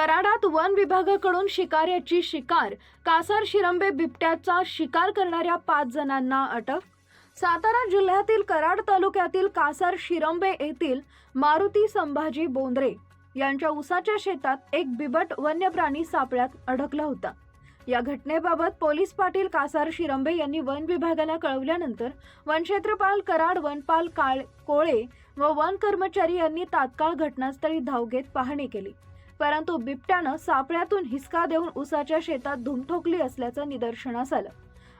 कराडात one विभागाकडून शिकाऱ्याची शिकार कासार शिरंबे बिबट्याचा शिकार करणाऱ्या पाच जणांना अटक? सातारा जिल्ह्यातील कराड तालुक्यातील कासार शिरंबे येथील मारुती संभाजी बोंद्रे यांच्या उसाच्या शेतात एक बिबट वन्य प्राणी सापळ्यात अडकला होता. या घटनेबाबत पोलीस पाटील कासार शिरंबे यांनी वन विभागाला कळवल्यानंतर वनक्षेत्रपाल कराड वनपाल काळ कोळे व वन कर्मचारी यांनी तात्काळ घटनास्थळी धाव घेत पाहणी केली. परंतु बिबट्यानं सापळ्यातून हिसका देऊन उसाच्या शेतात धूम ठोकली असल्याचं निदर्शनास आलं.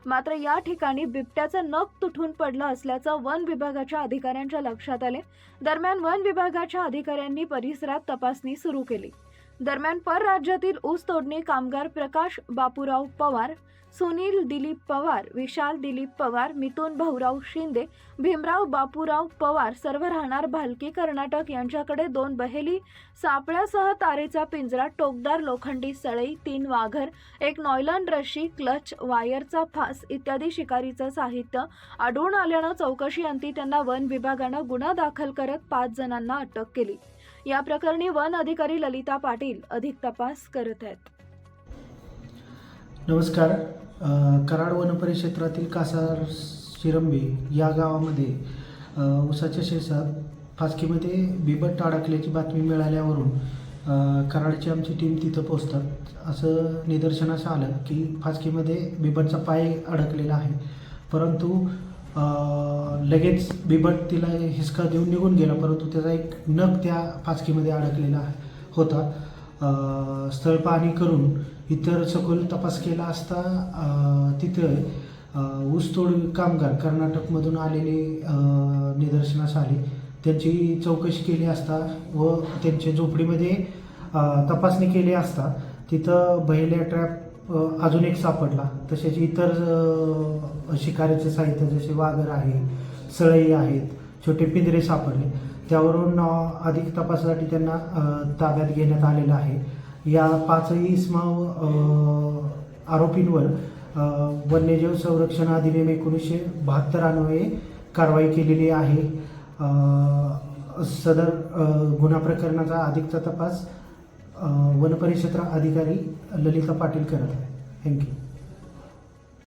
मात्र या ठिकाणी बिबट्याचं नख तुटून पडलं असल्याचं वन विभागाच्या अधिकाऱ्यांच्या लक्षात आले. दरम्यान वन विभागाच्या अधिकाऱ्यांनी परिसरात तपासणी सुरू केली. दरम्यान परराज्यातील ऊस तोडणी कामगार प्रकाश बापूराव पवार सुनील दिलीप पवार विशाल दिलीप पवार मिथुन भाऊराव शिंदे भीमराव बापूराव पवार सर्व राहणार भालकी कर्नाटक यांच्याकडे दोन बहेली सापळ्यासह तारेचा पिंजरा टोकदार लोखंडी सळई तीन वाघर एक नॉयलॉन रशी क्लच वायरचा फास इत्यादी शिकारीचं साहित्य आढळून आल्यानं चौकशी अंती त्यांना वन विभागानं गुन्हा दाखल करत पाच जणांना अटक केली. या प्रकरणी वन अधिकारी ललिता पाटील अधिक तपास करत आहेत. नमस्कार. कराड वन परिक्षेत्रातील कासार शिरंबे या गावामध्ये उसाच्या शेतात फासकीमध्ये बिबट अडकल्याची बातमी मिळाल्यावरून कराडची आमची टीम तिथं पोचतात असं निदर्शनास आलं की फासकीमध्ये बिबटचा पाय अडकलेला आहे. परंतु लगेच बिबट तिला हिसका देऊन निघून गेला परंतु त्याचा एक नग त्या पाचकीमध्ये अडकलेला होता. अ, स्थळ करून इतर सखोल तपास केला असता तिथं ऊसतोड कामगार कर्नाटकमधून आलेले निदर्शनास आले. त्यांची चौकशी केली असता व त्यांच्या झोपडीमध्ये तपासणी केली असता तिथं बहिल्या ट्रॅप अजून एक सापडला. तसेच इतर शिकारीचे साहित्य जसे वाघर आहे सळई आहेत छोटे पिंजरे सापडले. त्यावरून अधिक तपासासाठी त्यांना ताब्यात घेण्यात आलेलं आहे. या पाचही इस्माव आरोपींवर वन्यजीव संरक्षण अधिनियम एकोणीसशे बहात्तर अन्वये कारवाई केलेली आहे. सदर गुन्हा प्रकरणाचा अधिकचा तपास वनपरिक्षेत्र अधिकारी ललिता पाटील करत आहे थँक्यू